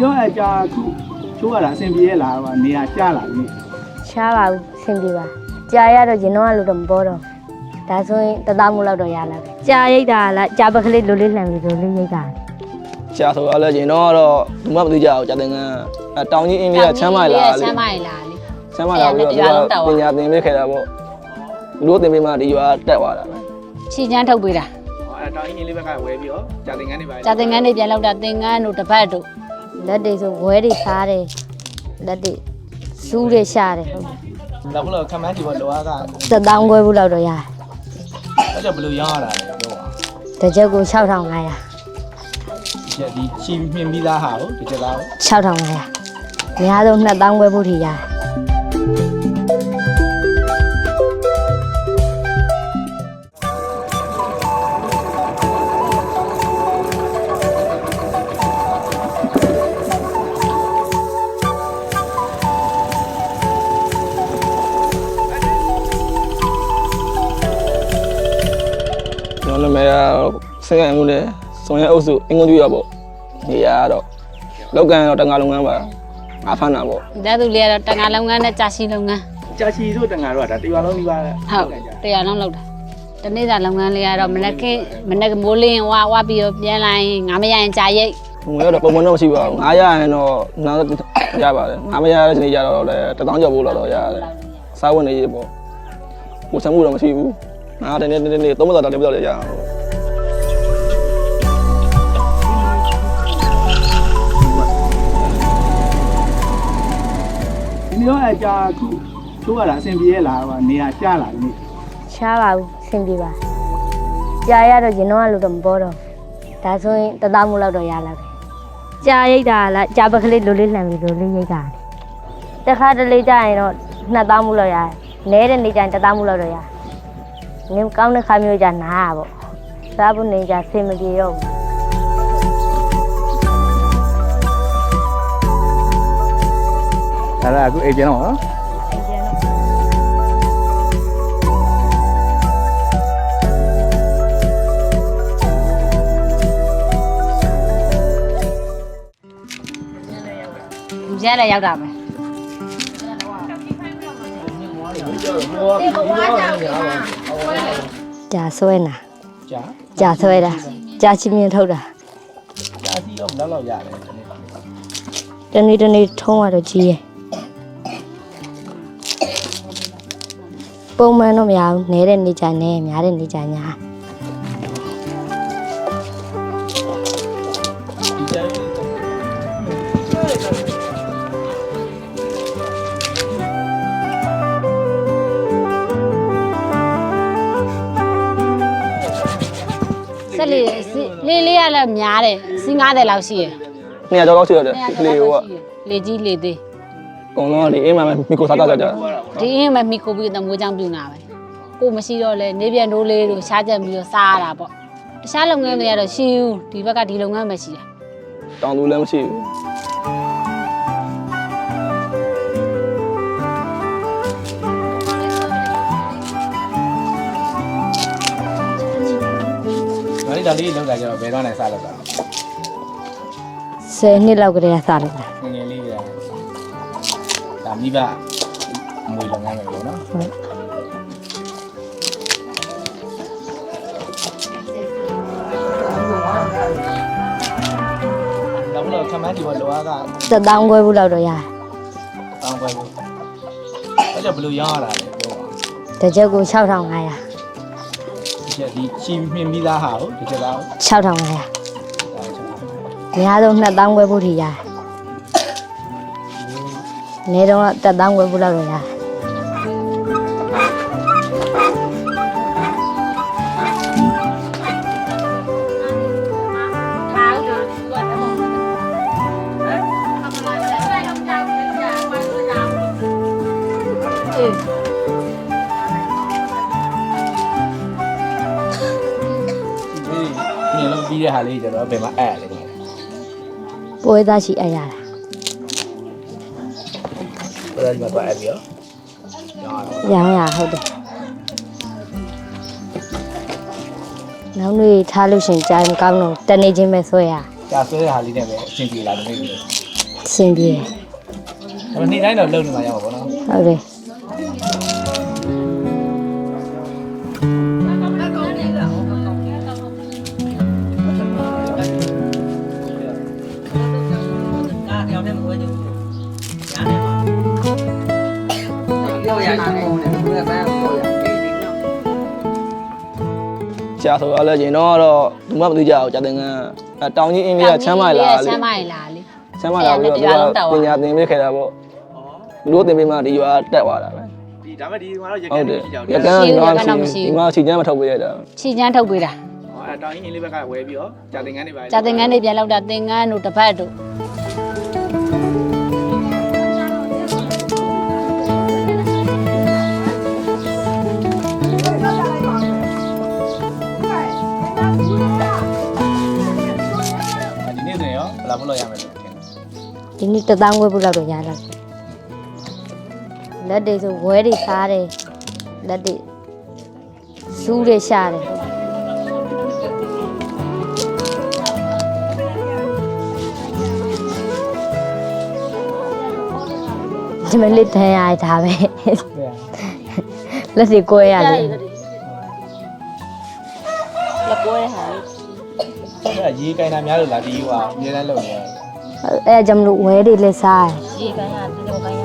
ရောအကြာခုချိုးရတာအဆင်ပြေရလားဟိုနေရာကျလာပြီရှားပါဘူးအဆင်ပြေပါကြာရတော့ရင်တော့လို့တော့မပေါ်တော့ဒါဆိုရင်တသားမှုလောက်တော့ရလာပဲကြာရိတ်တာလားကြာပကလေးလိုလေးလှန်ပြီးလိုလေးရိတ်တာကြာဆိုတော့လည်းကျင်တော့ကတော့ဘူးမှမသိကြဘူးကြာတင်ကန်းအတောင်ကြီးအင်းလေးကချမ်းမလာလေချမ်းမလာလေချမ်းမလာပြီးတော့ပညာသင်ပေးခဲ့တာပေါ့လူတို့သင်ပေးမှဒီရွာတက်သွားတာပဲချီချမ်းထုတ်ပေးတာဟောအဲတောင်ကြီးလေးဘက်ကဝဲပြီးတော့ကြာတင်ကန်းနေပါကြာသင်္ကန်းတွေပြန်လောက်တာသင်္ကန်းတို့တပတ်တို့ လက်တွေဆိုဝဲတွေစားတယ်လက်တွေစူးတွေရှာတယ်ဟုတ်တယ်တော့ဘလို့ခမန်းဒီဘောလောကတသောင်းခွဲဘူးလောက်တော့ရတယ်အဲ့ကြောင့်ဘလို့ရောင်းရတာလဲပြောပါတစ်ချက်ကို6500ဒီဒီချီမြင်ပြီးသားဟာကိုဒီချက်သားကို6500အများဆုံး2000ခွဲဘူးထိရတယ် န်တော်နာမည်ကတော့ဆင်းရဲမှုနဲ့စုံရဲအုပ်စုအင်္ဂုံကျွရပေါ့နေရာကတော့လောက်ကန်တော့တငါလုံးကန်းပါငါဖမ်းတာပေါ့ဒါသူလေးကတော့တန်ခါလုပ်ငန်းနဲ့ကြာရှိလုပ်ငန်းကြာချီတို့တန်ဃာတို့ကဒါတရွာလုံးပြီးပါဟုတ်တရားလုံးလောက်တာတနေ့စာလုပ်ငန်းလေးကတော့မနက်ခင်းမနက်မိုးလင်းဝါဝါပြီးတော့ပြန်လာရင်ငါမရရင်ကြာရိတ်ငွေတော့ပုံမှန်တော့မရှိပါဘူးငါရရင်တော့နောက်ရပါတယ်ငါမရတဲ့ချိန်ကြတော့လည်းတထောင်ကျော်ဖို့လောက်တော့ရတယ်စားဝင်နေရေးပေါ့ကိုစံမှုတော့မရှိဘူး ငါတနေ့တနေ့နေ့သုံးမသာတာလည်းပြတော့လည်းရအောင်ဒီရောအကြာခုချိုးရတာအဆင်ပြေရလားဟိုနေရာကျလာပြီ ရှားပါဘူးအဆင်ပြေပါကြာရတော့ရင်တော့လို့တော့မပေါ်တော့ဒါဆိုရင်တသားမှုလောက်တော့ရလာပဲကြာရိတ်တာလားကြာပကလေးလိုလေးလှန်ပြီးလိုလေးရိတ်တာတခါတလေကြာရင်တော့2000မှုလောက်ရတယ်နဲတဲ့နေကျရင်တသားမှုလောက်တော့ရ နင်းကောင်းတဲ့ခါမျိုးကြာနားရပေါ့စားဖို့နေကြဆင်မပြေတော့ဘူးဒါကအခုအေဂျင့်တော့နော်လူကျဲလည်းရောက်တာပဲကြာ ဆွဲနာကြာကြာဆွဲတာကြာချင်းမြင်ထုတ်တာကြာစီတော့ဘယ်လောက်လောက်ရတယ်ဒီနေ့တနေ့တနေ့ထုံးရတော့ကြီးရဲ့ပုံမှန်တော့မရဘူးနဲတဲ့နေကြနဲများတဲ့နေကြညာဒီကျဲ ဆက်လေးလေးလေးရလည်းများတယ်စီး90လောက်ရှိရယ်နေရာကျော်ကောက်ရှိရတယ်ကလေးကလေကြီးလေသေးအကုန်လုံးကဒီအိမ်မှာမီကိုစားကြကြဒီအင်းမမီကိုပြီးတော့မိုးချောင်းပြူနာပဲကိုမရှိတော့လဲနေပြန်တိုးလေးတို့ရှားချက်ပြီးတော့စားရတာပေါ့တခြားလုပ်ငန်းတွေကတော့ရှိဘူးဒီဘက်ကဒီလုပ်ငန်းပဲရှိတာတောင်သူလည်းမရှိဘူး လေးဒါလေးလောက်တာကျတော့ဘယ်တော့နိုင်စားလောက်တာ10နှစ်လောက်ကတည်းကစားလို့တာငငယ်လေးရဒါမိဘအမွေလုပ်ငန်းပဲပေါ့နော်ဟုတ်တော့ဘလို့ခမန်းဒီဘောလောကတသောင်းခွဲဘူးလောက်တော့ရတယ်တောင်းပွဲဘူးအဲ့ကြောင့်ဘလို့ရောင်းရတာလဲပြောပါတစ်ချက်ကို6500ဒီ ချက်ဒီချီမြင်ပြီးသားဟာကိုဒီချက်သားကို6500အများဆုံး2000ခွဲဘူးထိရတယ်နေတော့တသောင်းခွဲဘူးလောက်တော့ရတယ် ပြီးတဲ့ဟာလေးကျတော့ဘယ်မှာအဲ့ရလဲပွဲသားရှိအပ်ရတာဘယ်လိုမှတော့အဲ့ပြီးရောင်းရတာရောင်းရဟုတ်တယ်နောက်နေ့ထားလို့ရှရင်ကြာရင်ကောင်းတော့တနေ့ချင်းပဲဆွဲရကြာဆွဲတဲ့ဟာလေးနဲ့ပဲအဆင်ပြေလာတယ်မိဘူးအဆင်ပြေတယ်ဒါပေမဲ့နေ့တိုင်းတော့လုံနေမှာရမှာပေါ့နော်ဟုတ်တယ် ကြာဆိုတော့လည်းကျင်တော့တော့ဘူးမမသိကြအောင်ကြာတင်ကအဲတောင်ကြီးအင်းလေးကချမ်းမလာလေချမ်းမလာလေချမ်းမလာပြီးတော့သူကပညာသင်ပေးခဲ့တာပေါ့လူတို့သင်ပေးမှဒီရွာတက်သွားတာပဲဒီဒါပေမဲ့ဒီမှာတော့ရဟုကတ်န်းတယ်ရှိကြအောင်ရကန်းတော့မရှိဒီမှာချီချမ်းမထုတ်ပေးရတာချီချမ်းထုတ်ပေးတာအဲတောင်ကြီးအင်းလေးဘက်ကဝယ်ပြီးတော့ဂျာတင်ကန်းတွေပါဂျာသင်ငန်းတွေပြန်လောက်တာသင်ငန်းတို့တပတ်တို့ ရင်ရောဘယ်လာဖို့လောက်ရမယ်လို့ထင်တယ်ဒီနေ့တစ်သောင်းခွဲဖို့လောက်တော့ရလာတယ်လက်တွေဆိုဝဲတွေစားတယ် လက်တွေစူးတွေရှာတယ်ဒီမလေးတန်ရတာပဲလက်တွေကိုယ်ရတယ်လက်ကွဲဟာအဲရေကိုင်းတာများလို့လားဒီဟိုအများတန်းလုံနေရတယ်အဲအကြောင့်မလို့ဝဲတွေလည်းစားတယ်ရေကိုင်းရဒီလိုကိုင်းရ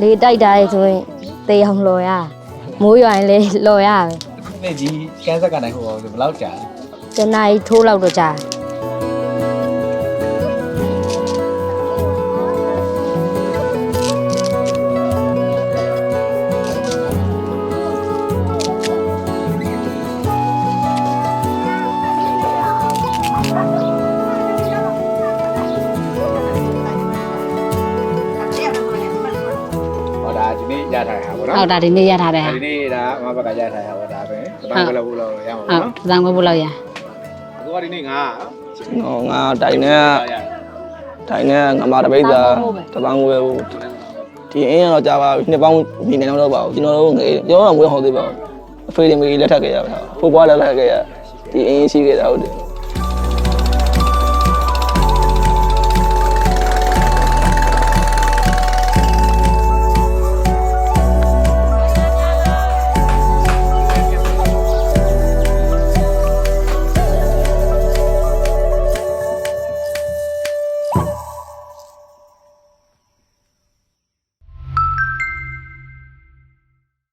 လေတိုက်တာလေဆိုရင်တေးအောင်လော်ရမိုးရွာရင်လေလော်ရပဲနေ့ဒီကန်းဆက်ကနိုင်ဟိုဘယ်လောက်ကြာကျန်နာကြီးထိုးလောက်တော့ကြာဟော ဟုတ်တာဒီနေ့ရထားတဲ့ဟာဒီနေ့ဒါအမဘက်ကရထားတာပေါ့ဒါပဲတပေါင်းကလေးဘူးလို့ရမှာဟုပေါ့တ်နော်သံခွဲဖို့လောက်ရအခုကဒီနေ့ငါနော်ငါတိုင်နဲ့တိုင်နဲ့ငါမတပိတ်သာတပန်းဝဲဘူးဒီအင်းကတော့ကြာပါပြီနှစ်ပေါင်းနေနေတော့ပါဘူးကျွန်တော်တို့ငယ်ကျွန်တော်တော့မွေးဟောသေးပါဘူးအဖေတွေမေလက်ထပ်ခဲ့ရပါဖိုးပွားလက်ထပ်ခဲ့ရဒီအင်းရှိခဲ့တာဟုတ်တယ်